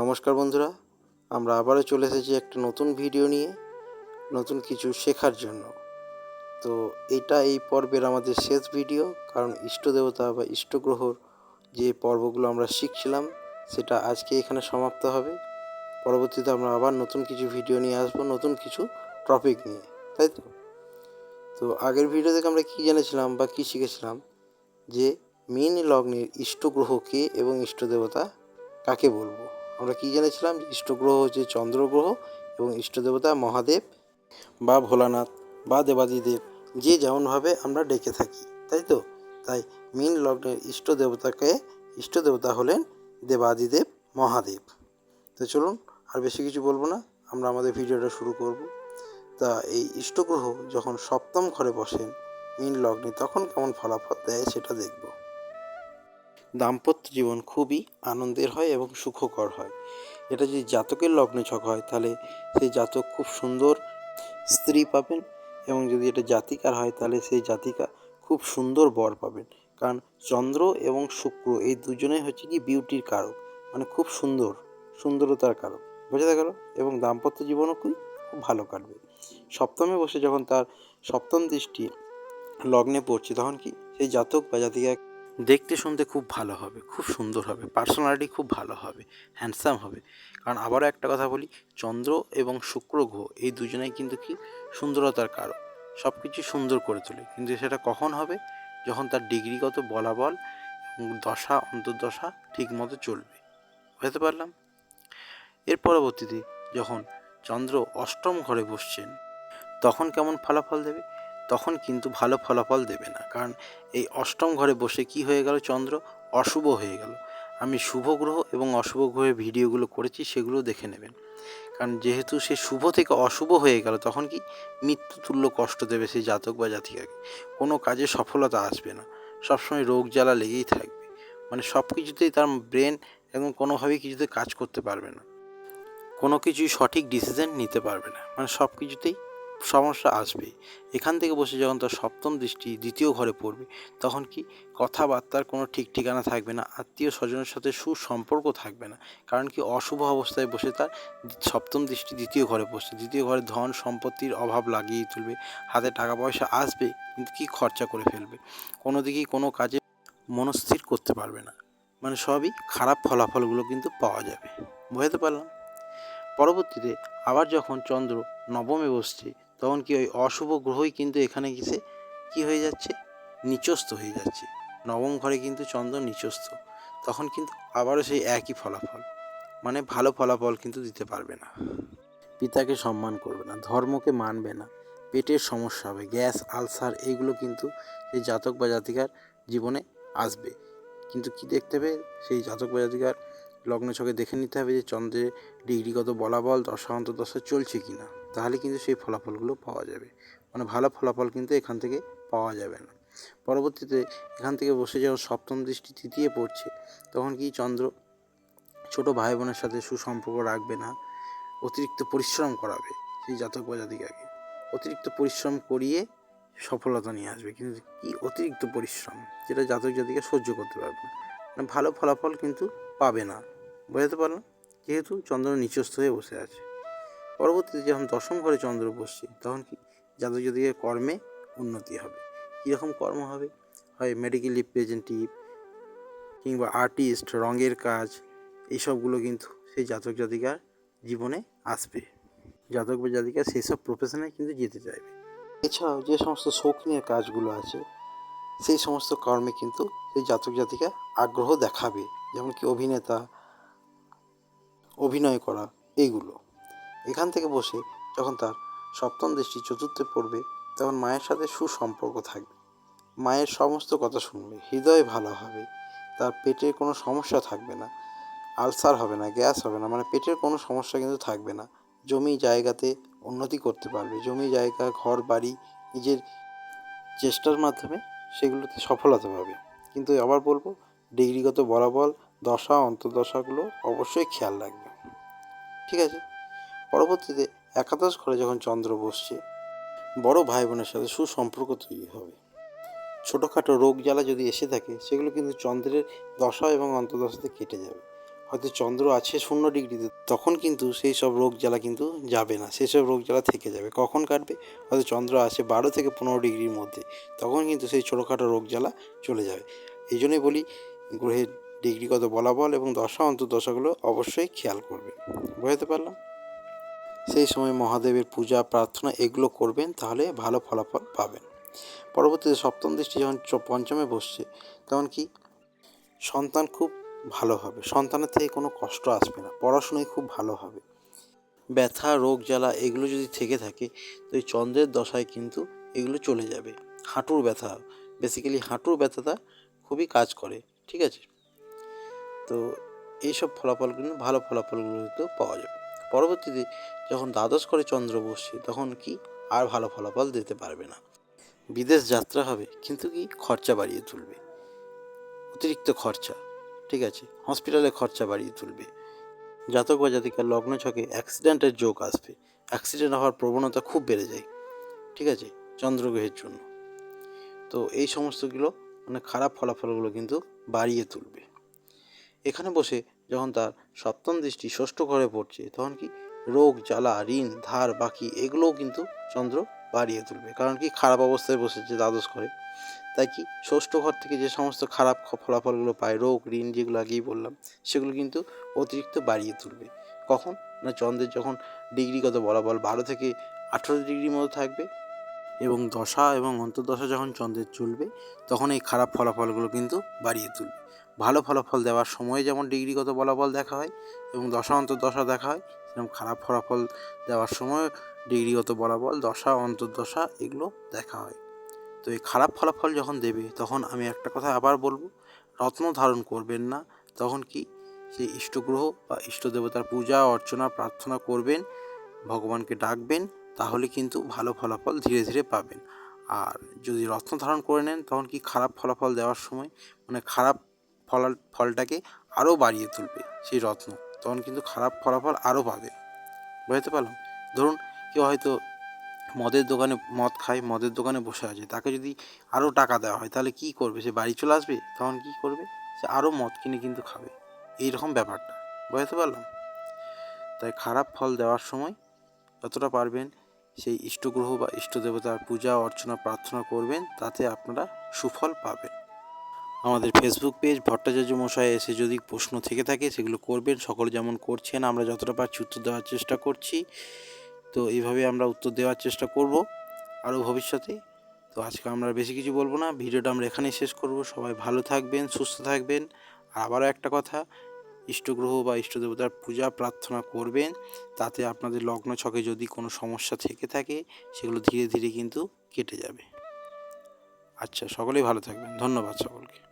নমস্কার বন্ধুরা, আমরা আবারও চলে এসেছি একটা নতুন ভিডিও নিয়ে, নতুন কিছু শেখার জন্য। তো এটা এই পর্বের আমাদের শেষ ভিডিও, কারণ ইষ্ট দেবতা বা ইষ্টগ্রহর যে পর্বগুলো আমরা শিখছিলাম, সেটা আজকে এখানে সমাপ্ত হবে। পরবর্তীতে আমরা আবার নতুন কিছু ভিডিও নিয়ে আসব, নতুন কিছু টপিক নিয়ে, তাই তো? তো আগের ভিডিও থেকে আমরা কী জেনেছিলাম বা কী শিখেছিলাম? যে মীন লগ্নের ইষ্টগ্রহ কে এবং ইষ্ট দেবতা কাকে বলব? আমরা কি জেনেছিলাম? যে ইষ্টগ্রহ হচ্ছে চন্দ্রগ্রহ এবং ইষ্টদেবতা মহাদেব বা ভোলানাথ বা দেবাদিদেব। যে যেমনভাবে আমরা ডেকে থাকি, তাই তো? তাই মীন লগ্নের ইষ্ট দেবতাকে ইষ্ট দেবতা হলেন দেবাদিদেব মহাদেব। তো চলুন, আর বেশি কিছু বলব না, আমরা আমাদের ভিডিওটা শুরু করব। তা এই ইষ্টগ্রহ যখন সপ্তম ঘরে বসেন, মীন লগ্নে তখন কেমন ফলাফল দেয় সেটা দেখব। দাম্পত্য জীবন খুবই আনন্দের হয় এবং সুখকর হয়। এটা যদি জাতকের লগ্নে ছক হয়, তাহলে সেই জাতক খুব সুন্দর স্ত্রী পাবেন এবং যদি এটা জাতিকার হয়, তাহলে সেই জাতিকা খুব সুন্দর বর পাবেন। কারণ চন্দ্র এবং শুক্র এই দুজনেই হচ্ছে কি বিউটির কারক। মানে খুব সুন্দর, সুন্দরতার কারক। বোঝা গেল? এবং দাম্পত্য জীবনও খুব ভালো কাটবে। সপ্তমে বসে যখন তার সপ্তম দৃষ্টি লগ্নে পড়ছে, তখন কি সেই জাতক বা জাতিকা দেখতে শুনতে খুব ভালো হবে, খুব সুন্দর হবে পার্সোনালিটি খুব ভালো হবে হ্যান্ডসাম হবে। কারণ আবারও একটা কথা বলি, চন্দ্র এবং শুক্র গ্রহ, এই দুজনেই কিন্তু কি সুন্দরতার কারক। সব কিছু সুন্দর করে তোলে। কিন্তু সেটা কখন হবে? যখন তার ডিগ্রিগত বলাবল দশা, অন্তর্দশা ঠিক মতো চলবে। বুঝতে পারলাম? এর পরবর্তীতে যখন চন্দ্র অষ্টম ঘরে বসছেন, তখন কেমন ফলাফল দেবে? তখন কিন্তু ভালো ফলাফল দেবে না। কারণ এই অষ্টম ঘরে বসে কি হয়ে গেল চন্দ্র? অশুভ হয়ে গেল। আমি শুভ গ্রহ এবং অশুভ গ্রহের ভিডিওগুলো করেছি, সেগুলো দেখে নেবেন। কারণ যেহেতু সে শুভ থেকে অশুভ হয়ে গেল, তখন কি মৃত্যুতুল্য কষ্ট দেবে সেই জাতক বা জাতিকাকে? কোনো কাজে সফলতা আসবে না। সবসময় রোগ জ্বালা লেগেই থাকবে। মানে সব কিছুতেই তার ব্রেন এবং কোনোভাবেই কিছুতে কাজ করতে পারবে না। কোনো কিছুই সঠিক ডিসিশন নিতে পারবে না। মানে সব কিছুতেই সমস্যা আসবে। এখান থেকে বসে যখন তার সপ্তম দৃষ্টি দ্বিতীয় ঘরে পড়বে, তখন কি কথাবার্তার কোনো ঠিক ঠিকানা থাকবে না, আত্মীয় স্বজনের সাথে সুসম্পর্ক থাকবে না? কারণ কি অশুভ অবস্থায় বসে তার সপ্তম দৃষ্টি দ্বিতীয় ঘরে বসছে দ্বিতীয় ঘরে ধন সম্পত্তির অভাব লাগিয়ে তুলবে, হাতে টাকা পয়সা আসবে, কিন্তু কি খরচা করে ফেলবে? কোনো দিকেই কোনো কাজে মনস্থির করতে পারবে না। মানে সবই খারাপ ফলাফলগুলো কিন্তু পাওয়া যাবে। বুঝতে পারলাম? পরবর্তীতে আবার যখন চন্দ্র নবমে বসছে তখন কি ওই অশুভ গ্রহই কিন্তু এখানে গেছে কি হয়ে যাচ্ছে? নিচস্থ হয়ে যাচ্ছে। নবম ঘরে কিন্তু চন্দ্র নিচস্থ। তখন কিন্তু আবারও সেই একই ফলাফল। মানে ভালো ফলাফল কিন্তু দিতে পারবে না। পিতাকে সম্মান করবে না, ধর্মকে মানবে না, পেটের সমস্যা হবে, গ্যাস, আলসার এইগুলো কিন্তু সেই জাতক বা জাতিকার জীবনে আসবে। কিন্তু কি দেখতে হবে? সেই জাতক বা জাতিকার লগ্ন ছকে দেখে নিতে হবে যে চন্দ্রের ডিগ্রিগত বলাবল, দশা অন্তর্দশা চলছে কি না তাহলে কিন্তু সেই ফলাফলগুলো পাওয়া যাবে। মানে ভালো ফলাফল কিন্তু এখান থেকে পাওয়া যাবে না। পরবর্তীতে এখান থেকে বসে যখন সপ্তম দৃষ্টি তৃতীয় পড়ছে, তখন কি চন্দ্র ছোট ভাই বোনের সাথে সুসম্পর্ক রাখবে না? অতিরিক্ত পরিশ্রম করাবে সেই জাতক বা অতিরিক্ত পরিশ্রম করিয়ে সফলতা নিয়ে আসবে। কিন্তু কি অতিরিক্ত পরিশ্রম? যেটা জাতক জাতিকে সহ্য করতে পারবে না। মানে ভালো ফলাফল কিন্তু পাবে না। বোঝাতে পারলাম? যেহেতু চন্দ্র নিচস্থ হয়ে বসে আছে। পরবর্তীতে যখন দশম ঘরে চন্দ্র বসছে, তখন কি জাতক জাতিকের কর্মে উন্নতি হবে? কীরকম কর্ম হবে? হয় মেডিকেল রিপ্রেজেন্টেটিভ কিংবা আর্টিস্ট রঙের কাজ এইসবগুলো কিন্তু সেই জাতক জাতিকার জীবনে আসবে। জাতক বা জাতিকা সেই সব প্রফেশনে কিন্তু যেতে চাইবে। এছাড়াও যে সমস্ত শৌখিনের কাজগুলো আছে, সেই সমস্ত কর্মে কিন্তু সেই জাতক জাতিকা আগ্রহ দেখাবে। যেমন কি অভিনেতা, অভিনয় করা এইগুলো এখান থেকে বসে যখন তার সপ্তম দৃষ্টি চতুর্থে পড়বে, তখন মায়ের সাথে সুসম্পর্ক থাকবে। মায়ের সমস্ত কথা শুনবে, হৃদয় ভালো হবে, তার পেটের কোনো সমস্যা থাকবে না, আলসার হবে না, গ্যাস হবে না মানে পেটের কোনো সমস্যা কিন্তু থাকবে না। জমি জায়গাতে উন্নতি করতে পারবে, জমি জায়গা, ঘর, বাড়ি, নিজের চেষ্টার মাধ্যমে সেগুলোতে সফলতা পাবে। কিন্তু আবার বলব, ডিগ্রিগত বরাবর দশা, অন্তর্দশাগুলো অবশ্যই খেয়াল রাখবে। ঠিক আছে? পরবর্তীতে একাদশ ঘরে যখন চন্দ্র বসছে, বড় ভাই বোনের সাথে সুসম্পর্ক তৈরি হবে। ছোটোখাটো রোগ জ্বালা যদি এসে থাকে, সেগুলো কিন্তু চন্দ্রের দশা এবং অন্তর্দশাতে কেটে যাবে। হয়তো চন্দ্র আছে শূন্য ডিগ্রিতে, তখন কিন্তু সেই সব রোগ জ্বালা কিন্তু যাবে না। সেই সব রোগ জ্বালা থেকে যাবে। কখন কাটবে? হয়তো চন্দ্র আছে বারো থেকে পনেরো ডিগ্রির মধ্যে, তখন কিন্তু সেই ছোটোখাটো রোগ জ্বালা চলে যাবে। এই জন্যই বলি, গ্রহের ডিগ্রিগত বলাবল এবং দশা অন্তর্দশাগুলো অবশ্যই খেয়াল করবে। বুঝতে পারলাম? সেই সময় মহাদেবের পূজা, প্রার্থনা এগুলো করবেন, তাহলে ভালো ফলাফল পাবেন। পরবর্তীতে সপ্তম দৃষ্টি যখন পঞ্চমে বসছে, তখন কি? সন্তান খুব ভালো হবে। সন্তানের থেকে কোনো কষ্ট আসবে না। পড়াশুনোয় খুব ভালো হবে। ব্যথা, রোগ, জ্বালা এগুলো যদি থেকে থাকে, তো এই চন্দ্রের দশায় কিন্তু এগুলো চলে যাবে। হাঁটুর ব্যথা বেসিক্যালি হাঁটুর ব্যথাটা খুবই কাজ করে, ঠিক আছে? তো এইসব ফলাফল কিন্তু, ভালো ফলাফলগুলো পাওয়া যাবে। পরবর্তীতে যখন দ্বাদশ করে চন্দ্র বসছে তখন কি আর ভালো ফলাফল দিতে পারবে না। বিদেশ যাত্রা হবে, কিন্তু কি খরচা বাড়িয়ে তুলবে। অতিরিক্ত খরচা, ঠিক আছে হসপিটালে খরচা বাড়িয়ে তুলবে। জাতক বা জাতিকার লগ্ন ছকে অ্যাক্সিডেন্টের যোগ আসবে। অ্যাক্সিডেন্ট হওয়ার প্রবণতা খুব বেড়ে যায়, ঠিক আছে, চন্দ্রগ্রহের জন্য। তো এই সমস্তগুলো মানে খারাপ ফলাফলগুলো কিন্তু বাড়িয়ে তুলবে। এখানে বসে যখন তার সপ্তম দৃষ্টি ষষ্ঠ ঘরে পড়ছে, তখন কি রোগ, জ্বালা, ঋণ, ধার, বাকি এগুলোও কিন্তু চন্দ্র বাড়িয়ে তুলবে। কারণ কি খারাপ অবস্থায় বসেছে দ্বাদশ ঘরে। তাই কি ষষ্ঠ ঘর থেকে যে সমস্ত খারাপ ফলাফলগুলো পায়, রোগ, ঋণ যেগুলো আগেই বললাম, সেগুলো কিন্তু অতিরিক্ত বাড়িয়ে তুলবে। কখন? না চন্দ্রের যখন ডিগ্রিগত বলাবল বারো থেকে আঠেরো ডিগ্রির মতো থাকবে এবং দশা এবং অন্তর্দশা যখন চন্দ্রের চলবে, তখন এই খারাপ ফলাফলগুলো কিন্তু বাড়িয়ে তুলবে। ভালো ফলাফল দেওয়ার সময় যেমন ডিগ্রিগত বলাবল দেখা হয় এবং দশা অন্তর্দশা দেখা হয়, সেরকম খারাপ ফলাফল দেওয়ার সময় ডিগ্রিগত বলাবল দশা, অন্তর্দশা এগুলো দেখা হয়। তো এই খারাপ ফলাফল যখন দেবে, তখন আমি একটা কথা আবার বলব, রত্ন ধারণ করবেন না, তখন কি সেই ইষ্টগ্রহ বা ইষ্ট দেবতার পূজা, অর্চনা, প্রার্থনা করবেন, ভগবানকে ডাকবেন তাহলে কিন্তু ভালো ফলাফল ধীরে ধীরে পাবেন। আর যদি রত্ন ধারণ করে নেন, তখন কি খারাপ ফলাফল দেওয়ার সময়? মানে খারাপ ফল ফলটাকে আরও বাড়িয়ে তুলবে সেই রত্ন, তখন কিন্তু খারাপ ফলাফল আরও পাবে। বুঝতে পারলাম? ধরুন কেউ হয়তো মদের দোকানে মদ খায়, মদের দোকানে বসে আছে, তাকে যদি আরও টাকা দেওয়া হয়, তাহলে কি করবে? সে বাড়ি চলে আসবে? তখন কি করবে? সে আরও মদ কিনে কিন্তু খাবে। এই রকম ব্যাপারটা। বুঝতে পারলাম? তাই খারাপ ফল দেওয়ার সময় যতটা পারবেন সেই ইষ্টগ্রহ বা ইষ্ট দেবতার পূজা, অর্চনা, প্রার্থনা করবেন, তাতে আপনারা সুফল পাবেন। আমাদের ফেসবুক পেজ ভট্টাচার্য মশাই এসে যদি প্রশ্ন থেকে থাকে, সেগুলো করবেন। সকলে যেমন করছেন, আমরা যতটা পারছি উত্তর দেওয়ার চেষ্টা করছি। তো এইভাবে আমরা উত্তর দেওয়ার চেষ্টা করব। আরও ভবিষ্যতে। তো আজকে আমরা বেশি কিছু বলব না। ভিডিওটা আমরা এখানেই শেষ করব। সবাই ভালো থাকবেন, সুস্থ থাকবেন। আবারও একটা কথা ইষ্টগ্রহ বা ইষ্ট দেবতার পূজা প্রার্থনা করবেন, তাতে আপনাদের লগ্ন ছকে যদি কোনো সমস্যা থেকে থাকে, সেগুলো ধীরে ধীরে কিন্তু কেটে যাবে। আচ্ছা সকলেই ভালো থাকবেন। ধন্যবাদ সকলকে।